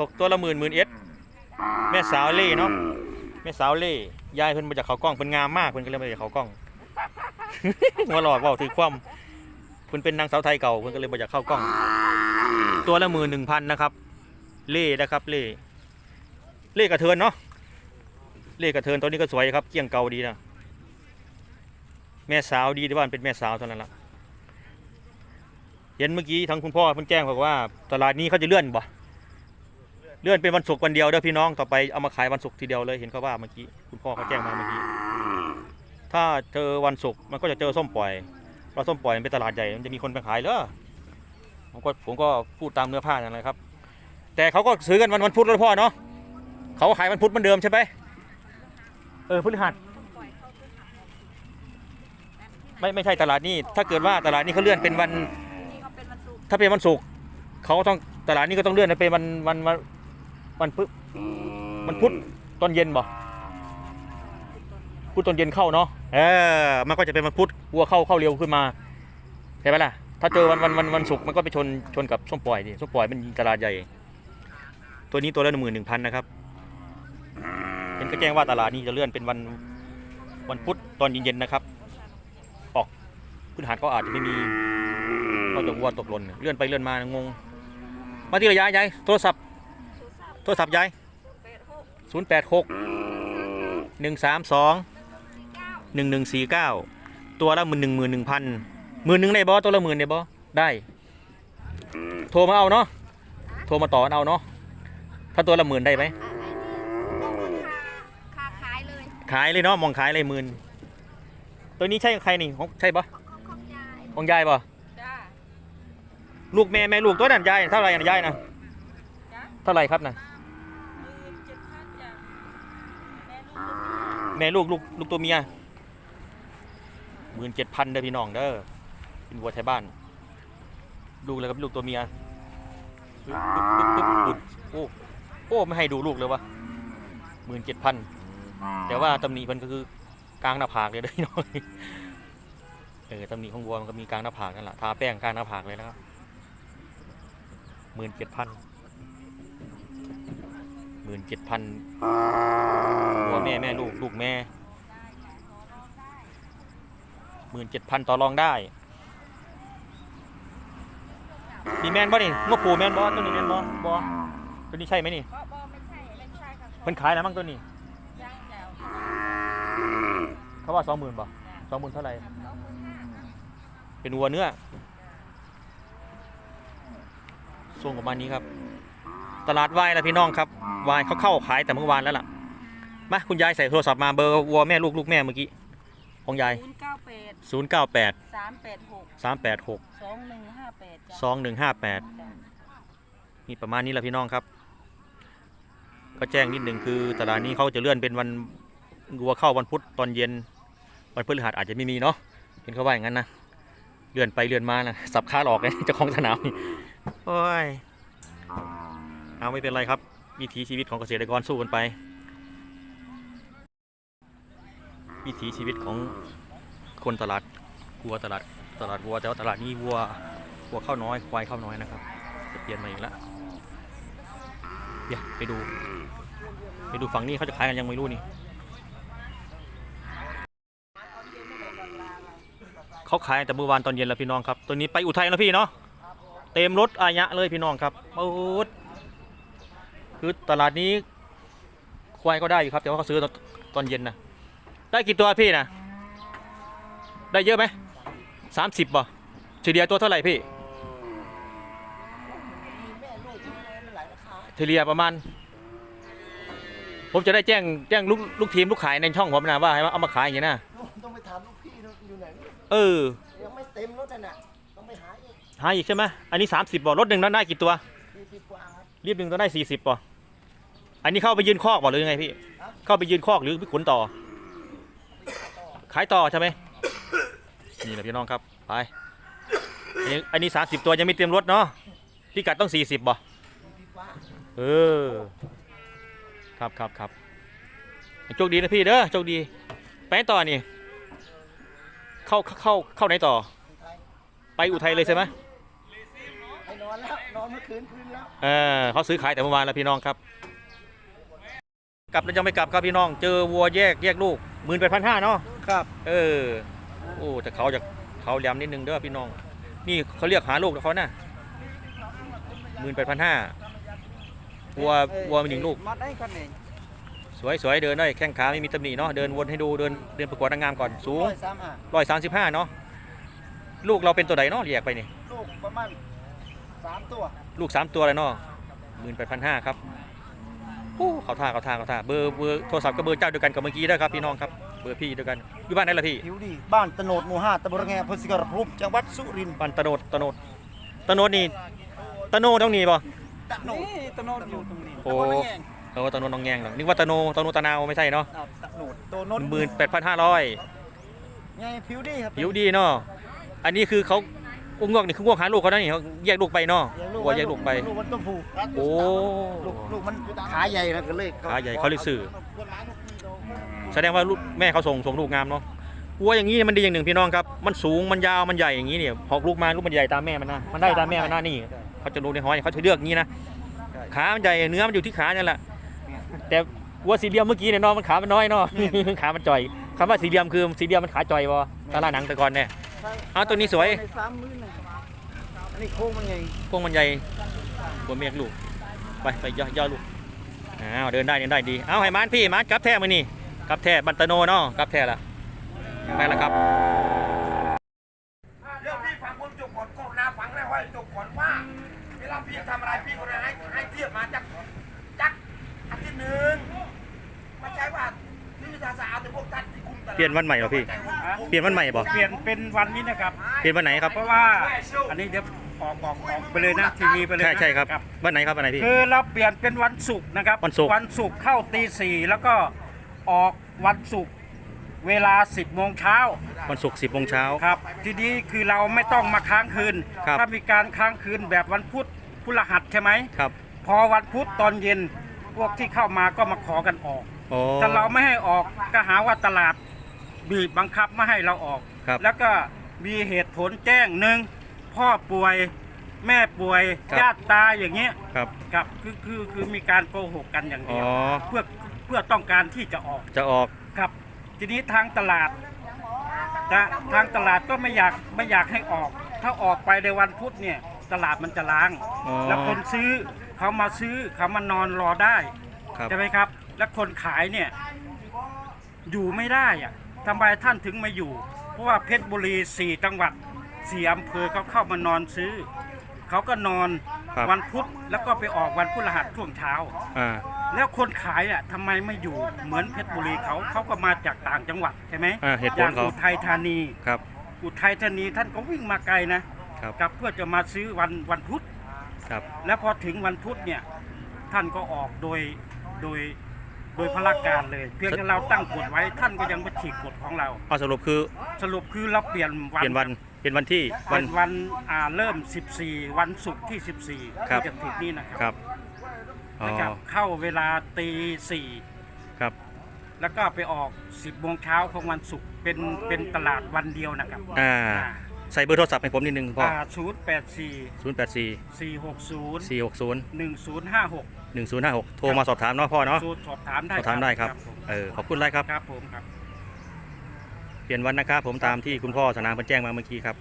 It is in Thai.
ตกตัวละหมื่นหมื่นเอสแม่สาวเล่เนาะแม่สาวเล่ยายเพิ่นมาจากเขากล้องเพิ่นงามมากเพิ่นก็เลยมาจากเขากล้องหัวหลอดเว้าถือความเพิ่นเป็นนางสาวไทยเก่าเพิ่นก็เลยมาจากเข้ากล้อง ตัวละหมื่นหนึ่งพันนะครับ เล่นะครับเล่เล่กระเทินเนาะเล่กระเทินตัวนี้ก็สวยครับเกลี้ยงเก่าดีนะแม่สาวดีที่ว่ามันเป็นแม่สาวเท่านั้นละเห็นเมื่อกี้ทางคุณพ่อเพิ่นแจ้งบอกว่าตลาดนี้เขาจะเลื่อนบ่ เลื่อนเป็นวันศุกร์วันเดียวเด้อพี่น้องต่อไปเอามาขายวันศุกร์ทีเดียวเลยเห็นเขาว่าเมื่อกี้คุณพ่อเขาแจ้งมาเมื่อกี้ถ้าเจอวันศุกร์มันก็จะเจอส้มปล่อยเพราะส้มปล่อยมันเป็นตลาดใหญ่มันจะมีคนไปขายเหรอผมก็ผมก็พูดตามเนื้อผ้านั่นแหละครับ แต่เขาก็ซื้อกันวันวันพุธแล้วพ่อเนาะเขาขายวันพุธเหมือนเดิมใช่ไหมเออพฤหัสไม่ไม่ใช่ตลาดนี้ ถ้าเกิดว่าตลาดนี้เขาเลื่อนเป็นวัน ถ้าเป็นวันศุกร์เขาต้องตลาดนี้ก็ต้องเลื่อนไปเป็นวันวัน วันวันพุธวันพุธตอนเย็นบ่พุธตอนเย็นเข้าเนาะเออมันก็จะเป็นวันพุธวัวเข้าเข้าเร็วขึ้นมาใช่ไหมล่ะ ถ้าเจอวันวันวันวันศุกร์มันก็ไปชนชนกับส้มปล่อยดิส้มปล่อยมันตลาดใหญ่ ตัวนี้ตัวละหนึ่งหมื่นหนึ่งพันนะครับเห็นก็แจ้งว่าตลาดนี้จะเลื่อนเป็นวันวันพุธตอนเย็นๆนะครับ ออกพื้นฐานก็อาจจะไม่มีก็จะวัวตกหล่นเลื่อนไปเลื่อนมางงมาที่ระยะยายโทรศัพท์ โทรศัพท์ยายแปดหกศูนย์แปดหกหนึ่งสามสองหนึ่งหนึ่งสี่เก้าตัวละหมื่นหนึ่งหมื่นหนึ่งพันหมื่นหนึ่งได้บอตัวละหมื่นได้บอได้ โทรมาเอาเนาะโทรมาต่อเอาเนาะถ้าตัวละหมื่นได้ไหมอะไอ้นี่ค่าขายเลยขายเลยเนาะมองขายเลยหมื่นตัวนี้ใช่ใครนี่ของใช่ปะของของของยายของยายปะจ้าลูกแม่แม่ลูกตัวนั้นยายเท่าไหร่นะยายนะจ้าเท่าไหร่ครับนะ หมื่นเจ็ดพันจ้า แม่ลูกลูกลูกตัวเมียหมื่นเจ็ดพันเด้อพี่น้องเด้อเป็นวัวไทยบ้าน ลูกแล้วก็เป็นลูกตัวเมียปึ๊บปึ๊บปึ๊บปึ๊บโอ้โอ้ไม่ให้ดูลูกเลยวะหมื่นเจ็ดพันแต่ว่าตำหนิมันก็คือกลางหน้าผากเลยเด้อพี่น้องเออตำหนิของวัวมันก็มีกลางหน้าผากนั่นแหละทาแป้งกลางหน้าผากเลยนะครับหมื่นเจ็ดพัน เจ็ดพันหัวแม่แม่ลูกลูกแม่หมื่นเจ็ดพันต่อรองได้นี่แมนบ่นี่งบปูแมนบ่ตัวนี้แมนบ่บ่ตัวนี้ใช่ไหมนี่บ่บ่ไม่ใช่ไม่ใช่ครับมันขายแล้วมั้งตัวนี้ย่างแจ๋วเขาว่าสองหมื่นบ่สองหมื่นเท่าไหร่สองหมื่นห้าเป็นวัวเนื้อส่งประมาณนี้ครับ ตลาดวายแล้วพี่น้องครับวายเขาเข้าขายแต่เมื่อวานแล้วล่ะมาคุณยายใส่โทรศัพท์มาเบอร์วัวแม่ลูกลูกแม่เมื่อกี้ของยายศูนย์เก้าแปด098 สามแปดหก386 สองหนึ่งห้าแปดจ้าสองหนึ่งห้าแปดจ้านี่ประมาณนี้แหละพี่น้องครับ ก็แจ้งนิดหนึ่งคือตลาดนี้เขาจะเลื่อนเป็นวันวัวเข้าวันพุธตอนเย็น วันพฤหัสอาจจะไม่มีเนาะเห็นเขาว่าอย่างนั้นนะเลื่อนไปเลื่อนมานะสับขาหลอกเลยเจ้าของสนามนี่โอ้ย เอาไม่เป็นไรครับวิถีชีวิตของเกษตรกรสู้กันไป วิถีชีวิตของคนตลาดวัวตลาดตลาดวัวแต่ว่าตลาดนี้วัววัวเข้าน้อยควายเข้าน้อยนะครับจะเปลี่ยนมาอีกแล้วเดี๋ยวไปดู ไปดูฝั่งนี้เขาจะขายกันยังไม่รู้นี่เขาขายแต่เมื่อวานตอนเย็นแล้วพี่น้องครับตัวนี้ไปอุทัยแล้วพี่เนาะเต็มรถอายะเลยพี่น้องครับโอ้โห คือตลาดนี้ควายก็ได้อยู่ครับแต่ว่าเขาซื้อตอนตอนเย็นนะได้กี่ตัวพี่นะได้เยอะไหมสามสิบบ่เฉลี่ยตัวเท่าไหร่พี่เทเลียประมาณ ผมจะได้แจ้งแจ้งลูกลูกทีมลูกขายในช่องผมนะว่าให้เอามาขายอย่างนี้นะต้องไปถามลูกพี่อยู่ไหนเออยังไม่เต็มรถน่ะต้องไปหาอีกหาอีกใช่ไหมอันนี้30บ่รถหนึ่งนั้นได้กี่ตัวสี่สิบกว่าค รับรีบหนึ่งต้องได้40บ่อันนี้เข้าไปยืนคอกบ่หรือยังไงพี่ เข้าไปยืนคอกหรือไปขนต่อ ขายต่อใช่ไหมนี่แหละพี่น้องครับ ไป อันนี้อันนี้30ตัวยังไม่เตรียมรถเนาะพิกัดต้องสี่สิบกว่าเออ ครับครับครับโชคดีนะพี่เด้อโชคดี ไปต่อนี่ เข้าเข้าเข้าไหนต่อ ไปอุทัยเลยใช่ไหม ไอ้น้อง อนแล้วนอน เมื่อคืนคืนแล้วเออเขาซื้อขายแต่เมื่อวานแล้วพี่น้องครับ กลับแล้วยังไม่กลับครับพี่น้อง เจอวัวแยกแยกลูกหมื่นแปดพันห้าเนาะครับ เออโอ้แต่เขาจะเขาแหลมนิดนึงเด้อพี่น้อง นี่เขาเรียกหาลูกเขานะหมื่นแปดพันห้าวัววัวมีหนึ่งลูก มัดได้กันเองสวยสวยเดินได้แข้งขาไม่มีตำหนิเนาะเดินวนให้ดูเดินเดินประกวดนางงามก่อนสูงร้อยสามห้าร้อยสามสิบห้าเนาะลูกเราเป็นตัวใดเนาะเรียกไปนี่ลูกประมาณ สามตัวลูกสามตัวเลยเนาะหมื่นแปดพันห้าครับโอ้เขาท่าเขาท่าเขาท่าเบอร์เบอร์โทรศัพท์กับเบอร์เจ้าเดียวกันกับเมื่อกี้ได้อครับพี่น้องครับเบอร์พี่เดียวกันอยู่บ้านไหนล่ะพี่ผิวดี บ้านตโนดหมู่ห้าตำบลระแงอำเภอสิกรภูมิจังหวัดสุรินทร์บ้านตะโนดตะโนดตะโนดนี่ตะโนต้องนี่ป่ะตะโนดนี่ตะโนดอยู่ตรงนี้โอ้ตำบลระแงเออตะโนดน้องแงงเหรอนึกว่าตะโนตะโนตะนาวไม่ใช่เนาะอ่าตะโนดโตโนดหมื่นแปดพันห้าร้อยไงผิวดีครับผิวดีเนาะอันนี้คือเขา อุ้งงอกนี่คืองอกหาลูกเขาได้นี่เขาแยกลูกไปเนาะวัวแยกลูกไปลูกมันตัวผู้โอ้ลูกลูกมันขาใหญ่นะก็เลยขาใหญ่เขาเลยสื่อแสดงว่าลูกแม่เขาส่งส่งลูกงามเนาะวัวอย่างนี้มันดีอย่างหนึ่งพี่น้องครับมันสูงมันยาวมันใหญ่อย่างนี้เนี่ยพอลูกมาลูกมันใหญ่ตามแม่มันนะมันได้ตามแม่มันนะนี่เขาจะรู้ในห้อยเขาจะเลือกอย่างนี้นะขามันใหญ่เนื้อมันอยู่ที่ขาเนี่ยแหละแต่วัวสีเหลี่ยมเมื่อกี้เนี่ยเน้องมันขามันน้อยเนาะขามันจ่อยคำว่าสีเหลี่ยมคือสีเหลี่ยมมันขาจ่อยวะตลาดหนังแต่ก่อนเนี่ย เอาตัวนี้สวยในสามมื้อนะอันนี้โค้งมันใหญ่พวกมันใหญ่บนเมียกลูก ไปไปย่อย่อลูกอ้าวเดินได้เดินได้ดี เอาให้มานพี่มานกลับแท้มานี่กลับแท้บันตะโนเนาะกลับแท้ละไปแล้วครับ เรื่องพี่ฟังผมจบก่อนก็นาฟังแล้วให้จบก่อนว่าเวลาพี่ทำอะไรพี่ก็เลยให้ให้เทียบมาจากจากอาทิตย์หนึ่งไม่ใช่ว่าพี่วิชาสาเอาแต่พวกท่านที่คุมตลาดเปลี่ยนวันใหม่เหรอพี่ เปลี่ยนวันใหม่บ่เปลี่ยนเป็นวันนี้นะครับ เปลี่ยนวันไหนครับเพราะว่าอันนี้เดี๋ยวออกบอกออกไปเลยนะทีวีไปเลยใช่นะใช่ครับวันไหนครับวันไหนพี่ คือเราเปลี่ยนเป็นวันศุกร์นะครับวันศุกร์ วันศุกร์เข้าตีสี่แล้วก็ออกวันศุกร์เวลา 10โมงเช้าวันศุกร์สิบโมงเช้า ครับ ทีนี้คือเราไม่ต้องมาค้างคืน ครับ ถ้ามีการค้างคืนแบบวันพุธพุธรหัสใช่ไหม ครับพอวันพุธตอนเย็นพวกที่เข้ามาก็มาขอกันออก โอ้ถ้าเราไม่ให้ออกก็หาว่าตลาด บีบบังคับไม่ให้เราออก ครับแล้วก็มีเหตุผลแจ้งหนึ่งพ่อป่วยแม่ป่วยครับ ญาติตายอย่างเงี้ยครับ ครับคือคือคือมีการโกหกกันอย่างอ๋อเดียวเพื่อเพื่อต้องการที่จะออกจะออก ครับ ทีนี้ทางตลาดจะทางตลาดก็ไม่อยากไม่อยากให้ออก ถ้าออกไปในวันพุธเนี่ยตลาดมันจะล้าง อ๋อ แล้วคนซื้อเขามาซื้อเขามานอนรอได้ ครับ ใช่ไหมครับ แล้วคนขายเนี่ยอยู่ไม่ได้อะ ทำไมท่านถึงมาอยู่ เพราะว่าเพชรบุรีสี่จังหวัดสี่อำเภอเขาเข้ามานอนซื้อ เขาก็นอนครับ วันพุธแล้วก็ไปออกวันพฤหัสช่วงเช้า อ่าแล้วคนขายอะทำไมไม่อยู่เหมือนเพชรบุรีเขาเขาก็มาจากต่างจังหวัดใช่ไหมอ่าเหตุผลอย่างเขาอุทัยธานี ครับอุทัยธานีท่านก็วิ่งมาไกลนะครับกับเพื่อจะมาซื้อวันวันพุธ ครับ แล้วพอถึงวันพุธเนี่ยท่านก็ออกโดยโดย โดยพละการเลย เพียงแต่เราตั้งกฎไว้ท่านก็ยังไม่ฉีกกฎของเรา เอาสรุปคือสรุปคือเราเปลี่ยนวันเปลี่ยนวันเปลี่ยนวันที่วัวันน วันอ่าเริ่ม 14 วันศุกร์ที่ 14ครับ ที่จะถึงนี้นะคครัรับอ๋อนะครับเข้าเวลาตีสี่ครับแล้วก็ไปออก 10โมงเช้าของวันศุกร์เป็นเป็นตลาดวันเดียวนะครับอ่าใส่เบอร์โทรศัพท์ให้ผมนิดนึงพ่อศูนย์แปดสี่ศูนย์แปดสี่สี่หกศูนย์สี่หกศูนย์หนึ่งศูนย์ห้าหก หนึ่งศูนย์ห้าหกโทรมาสอบถามเนาะพ่อเนาะสอบถามได้สอบถามได้ครับผมเออ ขอบคุณไรครับ ครับผมครับ เปลี่ยนวันนะครับผมตามที่คุณพ่อสนามเพิ่นแจ้งมาเมื่อกี้ครับ